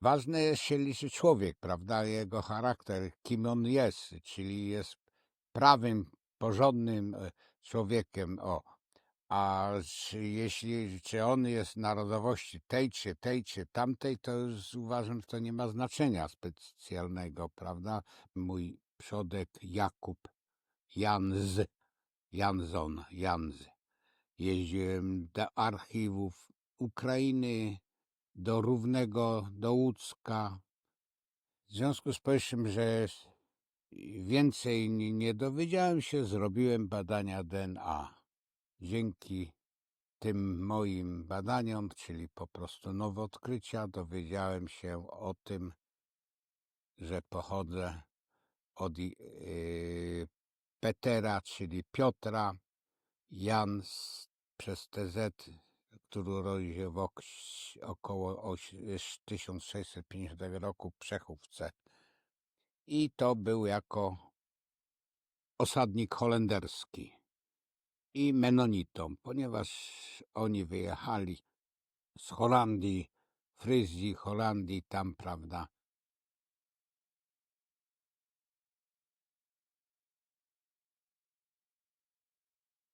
Ważne się liczy człowiek, prawda, jego charakter, kim on jest, czyli jest prawym, porządnym e, człowiekiem, o. A czy, jeśli, czy on jest narodowości tej, czy tej, czy tamtej, to już uważam, że to nie ma znaczenia specjalnego, prawda? Mój przodek Jakub Janz, Janzon, Janz. Jeździłem do archiwów Ukrainy, do Równego, do Łódzka. W związku z powyższym, że więcej nie dowiedziałem się, zrobiłem badania DNA. Dzięki tym moim badaniom, czyli po prostu nowe odkrycia, dowiedziałem się o tym, że pochodzę od yy, Petera, czyli Piotra, Jan z, przez TZ, który urodził się w ok, około oś- 1650 roku w Przechówce. I to był jako osadnik holenderski i menonitą, ponieważ oni wyjechali z Holandii, Fryzji, Holandii, tam, prawda,